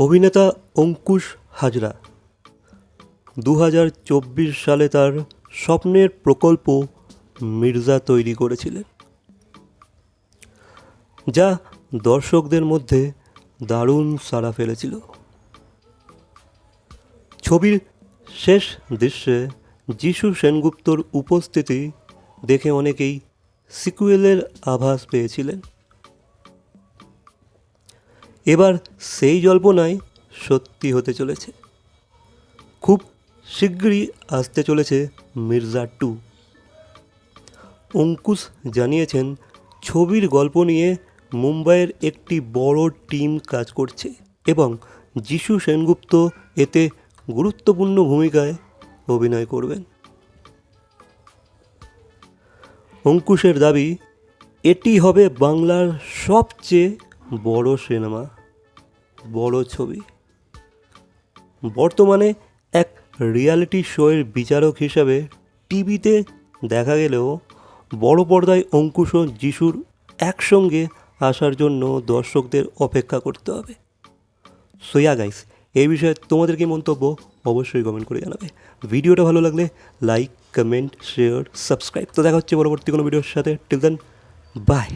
অভিনেতা অঙ্কুশ হাজরা। দু হাজার চব্বিশ সালে তার স্বপ্নের প্রকল্প মির্জা তৈরি করেছিলেন, যা দর্শকদের মধ্যে দারুণ সাড়া ফেলেছিল। ছবির শেষ দৃশ্যে যিশু সেনগুপ্তর উপস্থিতি দেখে অনেকেই সিকুয়েলের আভাস পেয়েছিলেন। এবার সেই জল্পনাই সত্যি হতে চলেছে। খুব শীঘ্রই আসতে চলেছে মির্জা টু। অঙ্কুশ জানিয়েছেন, ছবির গল্প নিয়ে মুম্বাইয়ের একটি বড় টিম কাজ করছে এবং যিশু সেনগুপ্ত এতে গুরুত্বপূর্ণ ভূমিকায় অভিনয় করবেন। অঙ্কুশের দাবি, এটি হবে বাংলার সবচেয়ে বড় সিনেমা। বড় ছবি। বর্তমানে এক রিয়ালিটি শোয়ের বিচারক হিসাবে টিভিতে দেখা গেলেও বড় পর্দায় অঙ্কুশ ও যিশুর একসঙ্গে আসার জন্য দর্শকদের অপেক্ষা করতে হবে। সোয়া গাইস এই বিষয়ে তোমাদের কি মন্তব্য অবশ্যই কমেন্ট করে জানাবে। ভিডিওটা ভালো লাগলে লাইক কমেন্ট শেয়ার সাবস্ক্রাইব তো দেখা হচ্ছে পরবর্তী কোনো ভিডিওর সাথে। Till then by